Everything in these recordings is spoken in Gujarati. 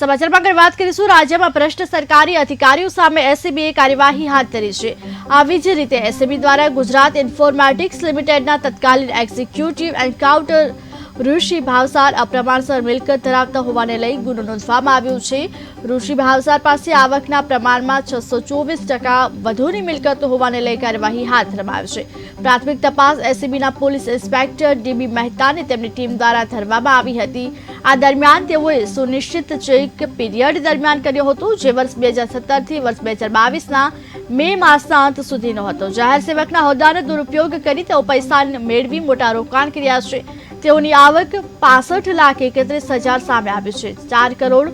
સમાચારમાં આગળ વાત કરીશું. રાજ્યમાં ભ્રષ્ટ સરકારી અધિકારીઓ સામે એસીબીએ કાર્યવાહી હાથ ધરી છે. આવી જ રીતે એસીબી દ્વારા ગુજરાત ઇન્ફોર્મેટિક્સ લિમિટેડના તત્કાલીન એક્ઝિક્યુટિવ એન્કાઉન્ટર ઋષિ ભાવસાર અપ્રમાણસર મિલકત ધરાવતા હોવાને લઈ ગુનો નોંધવામાં આવ્યો છે. ઋષિ ભાવસાર પાસે આવકના પ્રમાણમાં છસો ચોવીસ ટકા વધુની મિલકત હોવાને લઈ કાર્યવાહી હાથ ધરવામાં આવી છે. પ્રાથમિક તપાસ એસીબીના પોલીસ ઇન્સ્પેક્ટર ડીબી મહેતાની તેમની ટીમ દ્વારા ધરવામાં આવી હતી. આ દરમિયાન તેઓએ સુનિશ્ચિત ચેક પીરિયડ દરમિયાન કર્યો હતો, જે વર્ષ બે હજાર સત્તરથી વર્ષ બે હજાર બાવીસના મે માસના અંત સુધીનો હતો. જાહેર સેવકના હોદ્દાનો દુરુપયોગ કરી તેઓ પૈસા મેળવી મોટા રોકાણ કર્યા છે. તેઓની આવક પાસઠ લાખ એકત્રીસ હજાર સામે આવી છે. ચાર કરોડ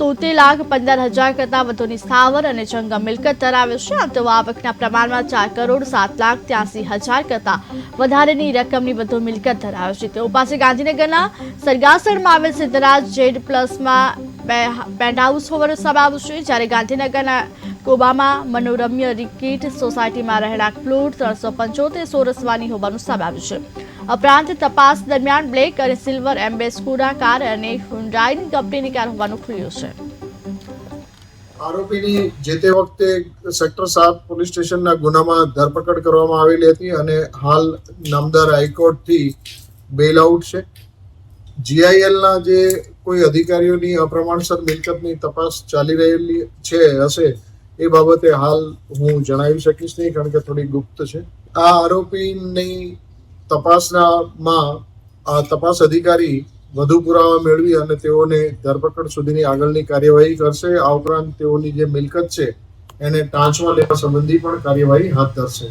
તોતેર લાખ પંદર હજાર કરતાં વધુની સ્થાવર અને જંગમ મિલકત ધરાવે છે. આમ તેઓ આવકના પ્રમાણમાં ચાર કરોડ સાત લાખ ત્યાસી હજાર કરતાં વધારેની રકમની વધુ મિલકત ધરાવે છે. તેઓ પાસે ગાંધીનગરના સરગાસણમાં આવેલ સિદ્ધરાજ જેડ પ્લસમાં બે પેન્ટ હાઉસ હોવાનો સમાવેશ છે. જ્યારે ગાંધીનગરના કોબામાં મનોરમ્ય રિકીટ સોસાયટીમાં રહેણાંક પ્લોટ ત્રણસો પંચોતેર સોરસવાની હોવાનું સમાવેશ છે. ઉપરાંત તપાસ દરમિયાન બ્લેક અને સિલ્વર એમ્બે સ્કુડા કાર અને હુન્ડાઈની કંપનીની કાર હોવાનું ખુલ્યું છે. આરોપીની જે તે વખતે સેક્ટર સાત પોલીસ સ્ટેશનના ગુનામાં ધરપકડ કરવામાં આવેલી હતી અને હાલ નામદાર હાઈકોર્ટથી બેલ આઉટ છે. જીઆઈએલના જે કોઈ અધિકારીઓની અપ્રમાણસર મિલકતની તપાસ ચાલી રહેલી છે, હશે, એ બાબતે હાલ હું જણાવી શકીશ નહીં, કારણ કે થોડી ગુપ્ત છે. આ આરોપીની તપાસનામાં આ તપાસ અધિકારી વધુ પુરાવા મેળવી અને તેઓને ધરપકડ સુધીની આગળની કાર્યવાહી કરશે. આ ઉપરાંત તેઓની જે મિલકત છે, એને ટાંચમાં લેવા સંબંધી પણ કાર્યવાહી હાથ ધરશે.